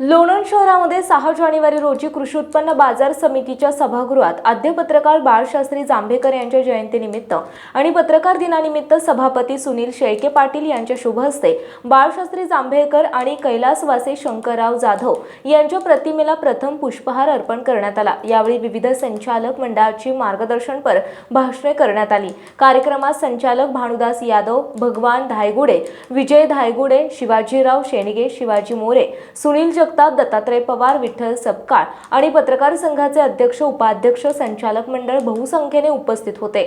लोणंद शहरामध्ये सहा जानेवारी रोजी कृषी उत्पन्न बाजार समितीच्या सभागृहात आद्य पत्रकार बाळशास्त्री जांभेकर यांच्या जयंतीनिमित्त आणि पत्रकार दिनानिमित्त सभापती सुनील शेळके पाटील यांच्या शुभ हस्ते बाळशास्त्री जांभेकर आणि कैलासवासे शंकरराव जाधव यांच्या प्रतिमेला प्रथम पुष्पहार अर्पण करण्यात आला. यावेळी विविध संचालक मंडळाची मार्गदर्शनपर भाषणे करण्यात आली. कार्यक्रमात संचालक भानुदास यादव भगवान धायगुडे विजय धायगुडे शिवाजीराव शेणगे शिवाजी मोरे सुनील जगताप दत्तात्रय पवार विठ्ठल सपकाळ आणि पत्रकार संघाचे अध्यक्ष उपाध्यक्ष संचालक मंडळ बहुसंख्येने उपस्थित होते.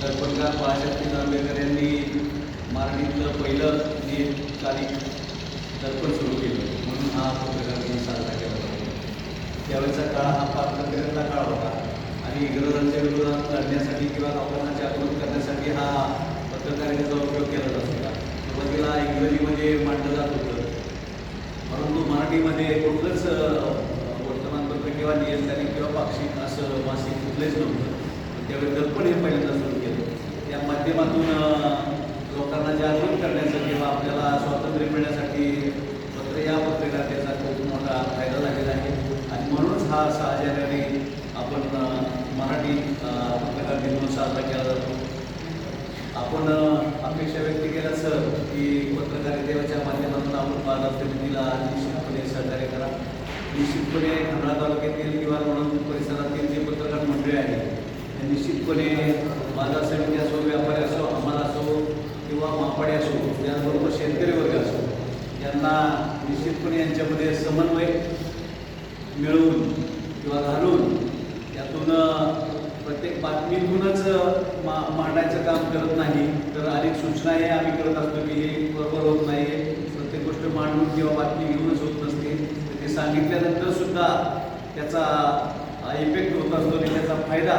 दर्पणकार बाळासाहेब आंबेडकर यांनी मराठीतलं पहिलं नियतकालिक दर्पण सुरू केलं म्हणून हा पत्रकार दिन साजरा केला त्यावेळेचा काळ हा पात्रतेचा काळ होता आणि इंग्रजांच्या विरोधात लढण्यासाठी किंवा लोकांना जागृत करण्यासाठी हा पत्रकारितेचा उपयोग केला जात होता. सुरुवातीला इंग्रजीमध्ये मांडलं जात होतं. परंतु मराठीमध्ये कुठलंच वर्तमानपत्र किंवा नियतकालिक किंवा पाक्षिक असं मासिक कुठलंच नव्हतं. त्यावेळी दर्पण हे पहिल्यांदा सुरू केलं. त्या माध्यमातून लोकांना जागृत करण्याचं किंवा आपल्याला स्वातंत्र्य मिळण्यासाठी पत्र या पत्रकारितेचा खूप मोठा फायदा झालेला आहे. आणि म्हणूनच हा असा जानेवारी आपण अं, मराठी अं, पत्रकार दिन म्हणून साजरा केला जातो आपण अं, अपेक्षा व्यक्त केल्या सर की पत्रकारितेच्या माध्यमातून आपण बाजार समितीला निश्चितपणे सहकार्य करा निश्चितपणे खंडाळा तालुक्यातील किंवा म्हणून परिसरातील जे पत्रकार मंडळी आहेत ते निश्चितपणे बाजार समिती असो व्यापारी असो हमाल असो किंवा मापाडे असो त्याचबरोबर शेतकरी वर्ग असो यांना निश्चितपणे यांच्यामध्ये समन्वय मिळवून किंवा घालून यातून प्रत्येक बातमीतूनच मा मांडायचं काम करत नाही तर अनेक सूचना हे आम्ही करत असतो की हे बरोबर होत नाही प्रत्येक गोष्ट मांडून किंवा बातमी घेऊनच होत सांगितल्यानंतर सुद्धा त्याचा इफेक्ट होत असतो आणि त्याचा फायदा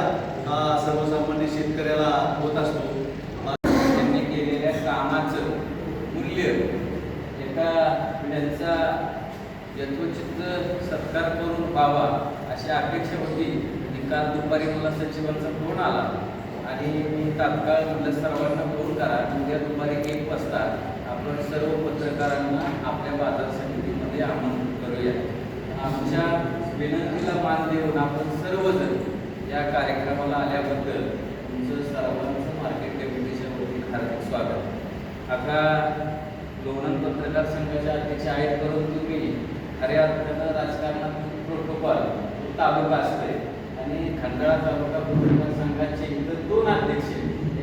हा सर्वसामान्य शेतकऱ्याला होत असतो. त्यांनी केलेल्या कामाचं मूल्य एका त्यांचा यथोचित सत्कार करून पावा अशी अपेक्षा होती. आणि काल दुपारी मला सचिवांचा फोन आला आणि मी तात्काळ म्हटलं सर्वांना फोन करा. उद्या दुपारी एक वाजता आपण सर्व पत्रकारांना आपल्या बाजार समितीमध्ये करूया आमच्या विनंतीला मान देऊन आपण सर्वजण या कार्यक्रमाला आल्याबद्दल तुमचं सर्वांचं मार्केट कमिटीच्या वरती हार्दिक स्वागत. आता लोणंद पत्रकार संघाच्या अध्यक्ष आहेत परंतु मी खऱ्या अर्थानं राजकारणात प्रोटोकॉल तालुका असते आणि खंडाळा तालुका पत्रकार संघाचे इतर दोन अध्यक्ष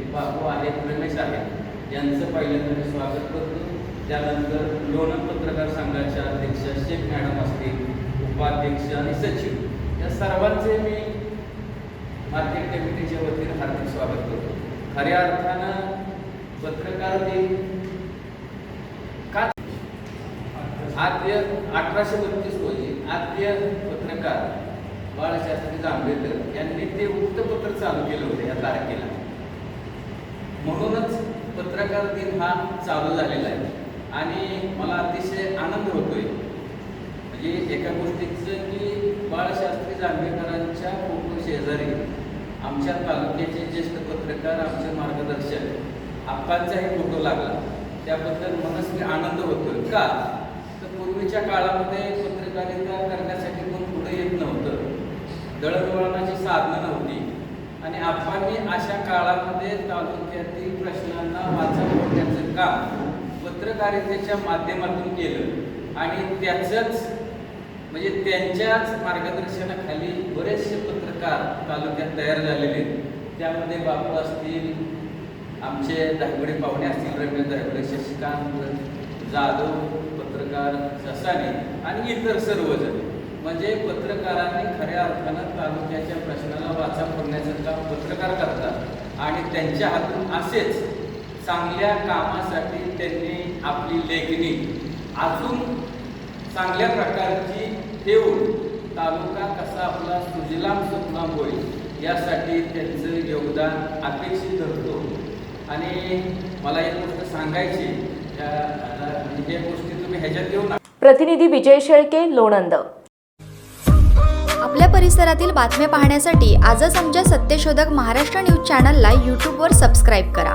एक बाबू आहेत रमेश आहेत. यांचं पहिल्यांदा मी स्वागत करतो. त्यानंतर लोणंद पत्रकार संघाच्या अध्यक्ष शेख मॅडम असतील उपाध्यक्ष आणि सचिव. या सर्वांचे मी मार्केट कमिटीच्या वतीने हार्दिक स्वागत करतो. खऱ्या अर्थानं पत्रकार दिन का? आद्य अठराशे बत्तीस रोजी आद्य पत्रकार बाळशास्त्री जांभेकर यांनी ते वृत्तपत्र चालू केलं होतं या तारखेला. म्हणूनच पत्रकार दिन हा चालू झालेला आहे. आणि मला अतिशय आनंद होतोय. म्हणजे एका गोष्टीचं की बाळशास्त्री जांभेकरांच्या फोटो शेजारी आमच्या तालुक्याचे ज्येष्ठ पत्रकार आमचे मार्गदर्शक आप्पांचाही फोटो लागला. त्याबद्दल मनस्वी आनंद होतोय. का? तर पूर्वीच्या काळामध्ये पत्रकारिता करण्यासाठी कोण पुढे येत नव्हतं. दळणवळणाची साधनं नव्हती. आणि आप्पांनी अशा काळामध्ये तालुक्यातील प्रश्नांना वाचा फोडण्याचं काम पत्रकारितेच्या माध्यमातून केलं. आणि त्याचंच म्हणजे त्यांच्याच मार्गदर्शनाखाली बरेचसे पत्रकार तालुक्यात तयार झालेले आहेत. त्यामध्ये बापू असतील आमचे दहिवडे पाहुणे असतील रमेश दहिवडे शशिकांत जाधव पत्रकार ससाने आणि इतर सर्वजण. म्हणजे पत्रकारांनी खऱ्या अर्थानं तालुक्याच्या प्रश्नाला वाचा फोडण्याचं काम पत्रकार करतात. आणि त्यांच्या हातून असेच चांगल्या कामासाठी त्यांनी आपली लेखणी. अजून चांगल्या प्रकारची ठेवून तालुका कसा आपला सुजलाम सुफलाम होईल यासाठी त्यांचं योगदान अपेक्षित धरतो आणि मला एक गोष्ट सांगायची म्हणजे हे गोष्टी तुम्ही ह्याच्यात घेऊ नका. प्रतिनिधी विजय शेळके लोणंद. आपल्या परिसरातील बातम्या पाहण्यासाठी आजच आमच्या सत्यशोधक महाराष्ट्र न्यूज चॅनलला यूट्यूबवर सबस्क्राईब करा.